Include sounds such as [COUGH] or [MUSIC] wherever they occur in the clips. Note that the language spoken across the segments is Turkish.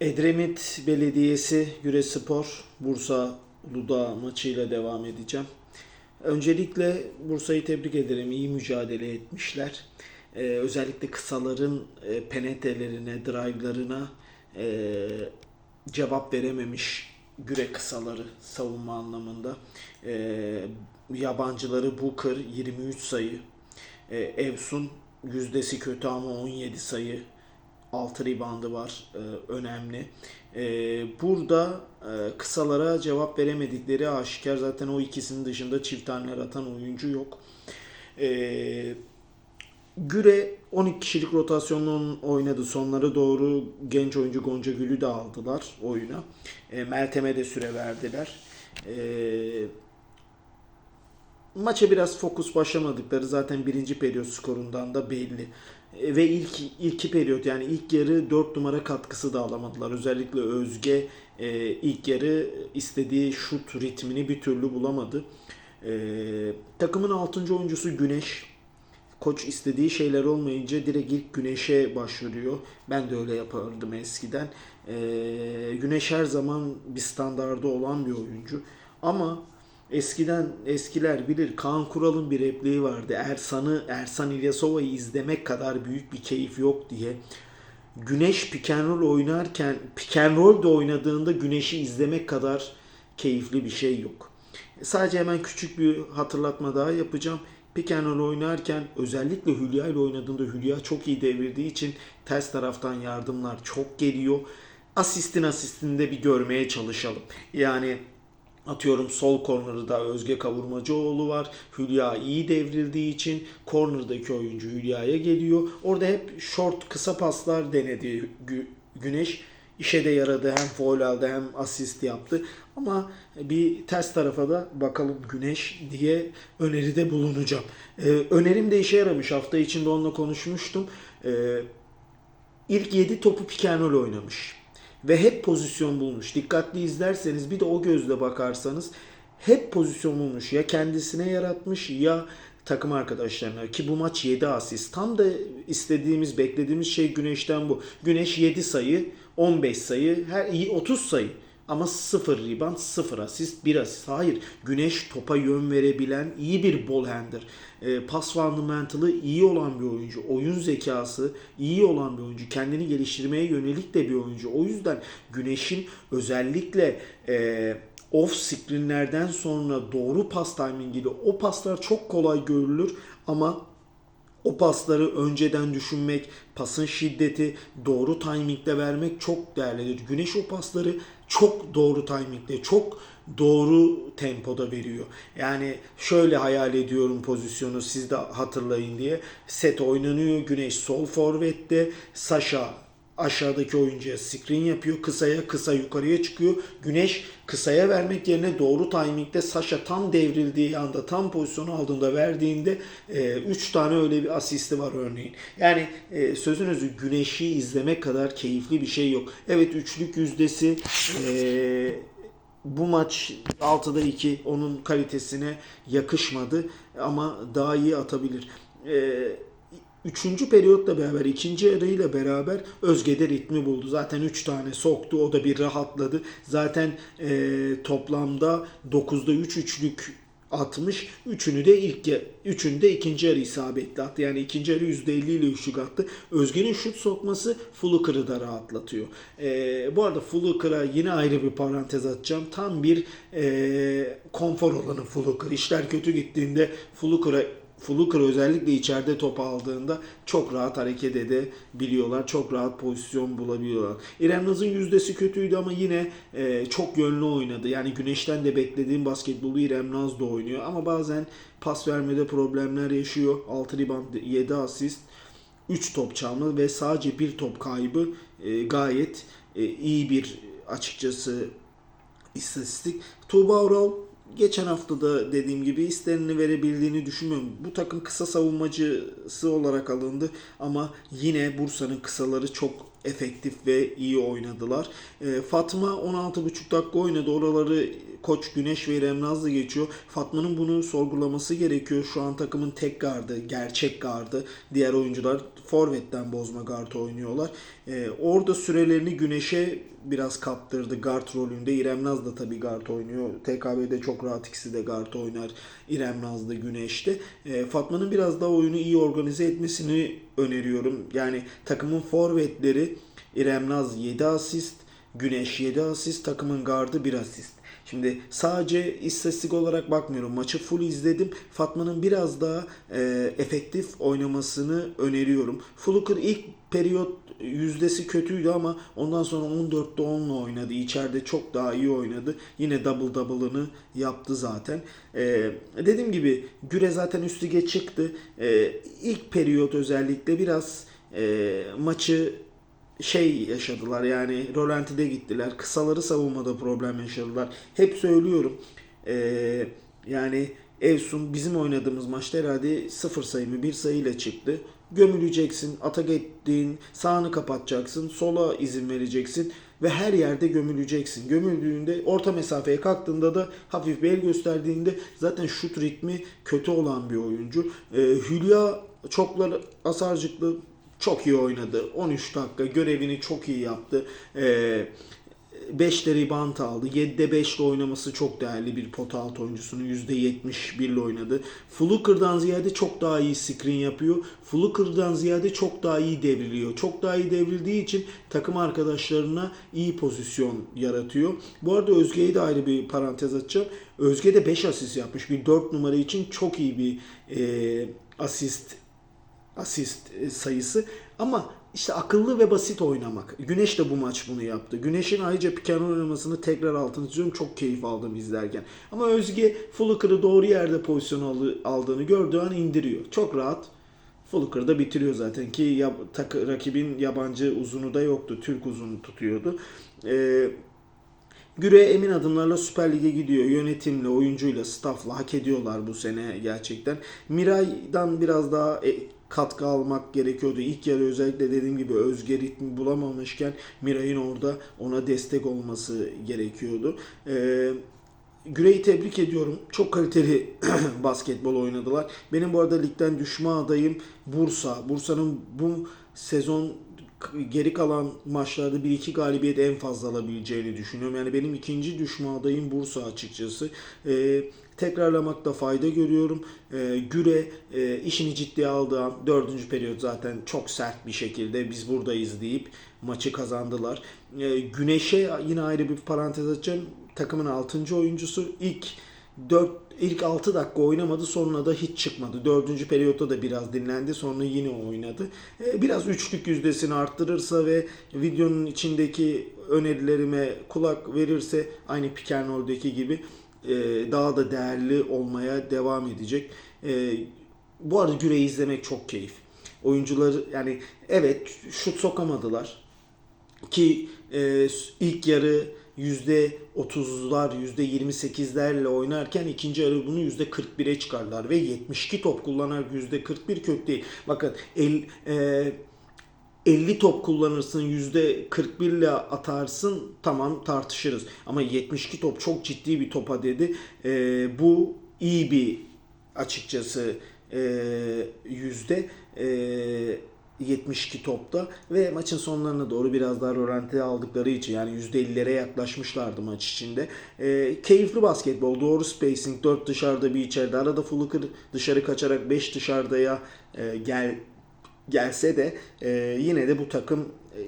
Edremit Belediyesi Gürespor Bursa Uludağ maçıyla devam edeceğim. Öncelikle Bursa'yı tebrik ederim. İyi mücadele etmişler. Ee, özellikle kısaların e, penetrelerine, drive'larına e, cevap verememiş Güre kısaları savunma anlamında. Ee, yabancıları Booker 23 sayı, e, Evsun yüzdesi kötü ama 17 sayı, 6 ribandı var. Ee, önemli. Ee, burada e, kısalara cevap veremedikleri aşikar. Zaten o ikisinin dışında çift taneler atan oyuncu yok. Güre 12 kişilik rotasyonla oynadı. Sonlara doğru genç oyuncu Gonca Gül'ü de aldılar oyuna. E, Meltem'e de süre verdiler. E, maça biraz fokus başlamadıkları zaten birinci periyot skorundan da belli. E, ve ilk iki periyot yani ilk yarı 4 numara katkısı da alamadılar. Özellikle Özge e, ilk yarı istediği şut ritmini bir türlü bulamadı. E, takımın 6. oyuncusu Güneş. Koç istediği şeyler olmayınca direkt ilk Güneş'e başvuruyor. Ben de öyle yapardım eskiden. E, Güneş her zaman bir standardı olan bir oyuncu. Ama Eskiden eskiler bilir Kaan Kural'ın bir repliği vardı. Ersan'ı Ersan İlyasova'yı izlemek kadar büyük bir keyif yok diye. Güneş roll oynarken roll de oynadığında Güneş'i izlemek kadar keyifli bir şey yok. Sadece hemen küçük bir hatırlatma daha yapacağım. Roll oynarken özellikle Hülya ile oynadığında Hülya çok iyi devirdiği için ters taraftan yardımlar çok geliyor. Asistin asistinde bir görmeye çalışalım. Yani Atıyorum sol corner'da Özge Kavurmacıoğlu var. Hülya iyi devrildiği için corner'daki oyuncu Hülya'ya geliyor. Orada hep short kısa paslar denedi Gü- Güneş. İşe de yaradı. Hem foul aldı hem asist yaptı. Ama bir ters tarafa da bakalım Güneş diye öneride bulunacağım. Ee, önerim de işe yaramış. Hafta içinde onunla konuşmuştum. Ee, ilk 7 topu roll oynamış ve hep pozisyon bulmuş. Dikkatli izlerseniz bir de o gözle bakarsanız hep pozisyon bulmuş. Ya kendisine yaratmış ya takım arkadaşlarına ki bu maç 7 asist. Tam da istediğimiz, beklediğimiz şey Güneş'ten bu. Güneş 7 sayı, 15 sayı, her iyi 30 sayı. Ama 0 rebound, 0 asist, 1 asist. Hayır. Güneş topa yön verebilen iyi bir ball handler. E, pas fundamental'ı iyi olan bir oyuncu. Oyun zekası iyi olan bir oyuncu. Kendini geliştirmeye yönelik de bir oyuncu. O yüzden Güneş'in özellikle e, off screenlerden sonra doğru pas timingiyle o paslar çok kolay görülür ama o pasları önceden düşünmek, pasın şiddeti, doğru timingle vermek çok değerlidir. Güneş o pasları çok doğru timingle, çok doğru tempoda veriyor. Yani şöyle hayal ediyorum pozisyonu siz de hatırlayın diye. Set oynanıyor. Güneş sol forvette, Sasha aşağıdaki oyuncuya screen yapıyor. Kısaya kısa yukarıya çıkıyor. Güneş kısaya vermek yerine doğru timingde Sasha tam devrildiği anda tam pozisyonu aldığında verdiğinde 3 tane öyle bir asisti var örneğin. Yani e, sözünüzü güneşi izlemek kadar keyifli bir şey yok. Evet üçlük yüzdesi e, bu maç 6'da 2 onun kalitesine yakışmadı ama daha iyi atabilir. Eee Üçüncü periyotla beraber, ikinci yarıyla beraber Özge'de ritmi buldu. Zaten 3 tane soktu. O da bir rahatladı. Zaten e, toplamda 9'da 3 üçlük atmış. Üçünü de ilk üçünü de ikinci yarı isabetli attı. Yani ikinci yarı %50 ile üçlük attı. Özge'nin şut sokması Fluker'ı da rahatlatıyor. E, bu arada Fluker'a yine ayrı bir parantez atacağım. Tam bir e, konfor alanı Fluker. İşler kötü gittiğinde Fluker'a Fluker özellikle içeride top aldığında çok rahat hareket edebiliyorlar. Çok rahat pozisyon bulabiliyorlar. İrem Naz'ın yüzdesi kötüydü ama yine e, çok yönlü oynadı. Yani Güneş'ten de beklediğim basketbolu İrem Naz da oynuyor. Ama bazen pas vermede problemler yaşıyor. 6 rebound, 7 asist, 3 top çalma ve sadece bir top kaybı e, gayet e, iyi bir açıkçası istatistik. Tuğba Oral geçen hafta da dediğim gibi isteneni verebildiğini düşünmüyorum. Bu takım kısa savunmacısı olarak alındı ama yine Bursa'nın kısaları çok efektif ve iyi oynadılar. E, Fatma 16,5 dakika oynadı. Oraları Koç Güneş ve İrem Nazlı geçiyor. Fatma'nın bunu sorgulaması gerekiyor. Şu an takımın tek gardı, gerçek gardı. Diğer oyuncular forvetten bozma guard oynuyorlar. E, orada sürelerini Güneş'e biraz kaptırdı guard rolünde. İrem Naz da tabii guard oynuyor. TKB'de çok rahat ikisi de guard oynar. İrem Nazlı Güneş'te. E, Fatma'nın biraz daha oyunu iyi organize etmesini öneriyorum. Yani takımın forvetleri İrem Naz 7 asist, Güneş 7 asist, takımın gardı 1 asist. Şimdi sadece istatistik olarak bakmıyorum. Maçı full izledim. Fatma'nın biraz daha e, efektif oynamasını öneriyorum. Fluker ilk periyot yüzdesi kötüydü ama ondan sonra 14'te 10'la oynadı. İçeride çok daha iyi oynadı. Yine double double'ını yaptı zaten. E, dediğim gibi Güre zaten üst lige çıktı. E, ilk periyot özellikle biraz e, maçı şey yaşadılar yani rolantide gittiler. Kısaları savunmada problem yaşadılar. Hep söylüyorum. Ee, yani Evsun bizim oynadığımız maçta herhalde sıfır sayı mı bir sayıyla çıktı. Gömüleceksin, atak ettiğin, sağını kapatacaksın, sola izin vereceksin ve her yerde gömüleceksin. Gömüldüğünde orta mesafeye kalktığında da hafif bir el gösterdiğinde zaten şut ritmi kötü olan bir oyuncu. Ee, Hülya çoklar asarcıklı çok iyi oynadı. 13 dakika görevini çok iyi yaptı. Ee, 5'te rebound aldı. 7'de 5 ile oynaması çok değerli bir pot alt oyuncusunun %71 ile oynadı. Fluker'dan ziyade çok daha iyi screen yapıyor. Fluker'dan ziyade çok daha iyi devriliyor. Çok daha iyi devrildiği için takım arkadaşlarına iyi pozisyon yaratıyor. Bu arada Özge'yi de ayrı bir parantez açacağım. Özge de 5 asist yapmış. Bir 4 numara için çok iyi bir e, asist asist e, sayısı. Ama işte akıllı ve basit oynamak. Güneş de bu maç bunu yaptı. Güneş'in ayrıca piken oynamasını tekrar altını çiziyorum. Çok keyif aldım izlerken. Ama Özge Fluker'ı doğru yerde pozisyon aldı- aldığını gördüğü an indiriyor. Çok rahat. Fluker da bitiriyor zaten ki ya, tak, rakibin yabancı uzunu da yoktu. Türk uzunu tutuyordu. Ee, Güre emin adımlarla Süper Lig'e gidiyor. Yönetimle, oyuncuyla, staffla hak ediyorlar bu sene gerçekten. Miray'dan biraz daha e, katkı almak gerekiyordu. İlk yarı özellikle dediğim gibi özge ritmi bulamamışken Miray'ın orada ona destek olması gerekiyordu. Ee, Güre'yi tebrik ediyorum. Çok kaliteli [CLEARS THROAT] basketbol oynadılar. Benim bu arada ligden düşme adayım Bursa. Bursa'nın bu sezon geri kalan maçlarda 1-2 galibiyet en fazla alabileceğini düşünüyorum. Yani benim ikinci düşme adayım Bursa açıkçası. Ee, tekrarlamakta fayda görüyorum. Ee, Güre e, işini ciddiye aldığı an 4. periyot zaten çok sert bir şekilde biz buradayız deyip maçı kazandılar. Ee, Güneş'e yine ayrı bir parantez açacağım. Takımın 6. oyuncusu ilk 4 ilk 6 dakika oynamadı sonra da hiç çıkmadı. 4. periyotta da biraz dinlendi sonra yine oynadı. Ee, Biraz üçlük yüzdesini arttırırsa ve videonun içindeki önerilerime kulak verirse aynı Pikenol'deki gibi e, daha da değerli olmaya devam edecek. E, Bu arada Güre'yi izlemek çok keyif. Oyuncuları yani evet şut sokamadılar ki e, ilk yarı %30'lar, %28'lerle oynarken ikinci yarı bunu %41'e çıkardılar ve 72 top kullanarak %41 kök değil. Bakın el, e, 50 top kullanırsın %41 ile atarsın tamam tartışırız. Ama 72 top çok ciddi bir topa dedi. E, bu iyi bir açıkçası e, yüzde. E, 72 topta ve maçın sonlarına doğru biraz daha rölanti aldıkları için yani %50'lere yaklaşmışlardı maç içinde. E, keyifli basketbol, doğru spacing, 4 dışarıda bir içeride. Arada Fluker dışarı kaçarak 5 dışarıdaya e, gel gelse de e, yine de bu takım e,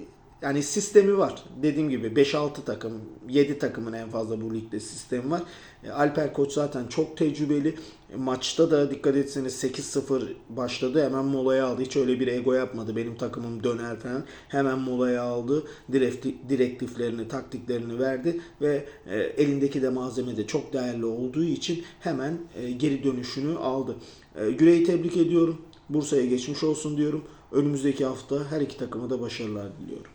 yani sistemi var. Dediğim gibi 5-6 takım, 7 takımın en fazla bu ligde sistemi var. E, Alper Koç zaten çok tecrübeli. E, Maçta da dikkat etseniz 8-0 başladı. Hemen molaya aldı. Hiç öyle bir ego yapmadı. Benim takımım döner falan. Hemen molaya aldı. Direkti- Direktiflerini, taktiklerini verdi ve e, elindeki de malzeme de çok değerli olduğu için hemen e, geri dönüşünü aldı. E, Güre'yi tebrik ediyorum. Bursa'ya geçmiş olsun diyorum. Önümüzdeki hafta her iki takıma da başarılar diliyorum.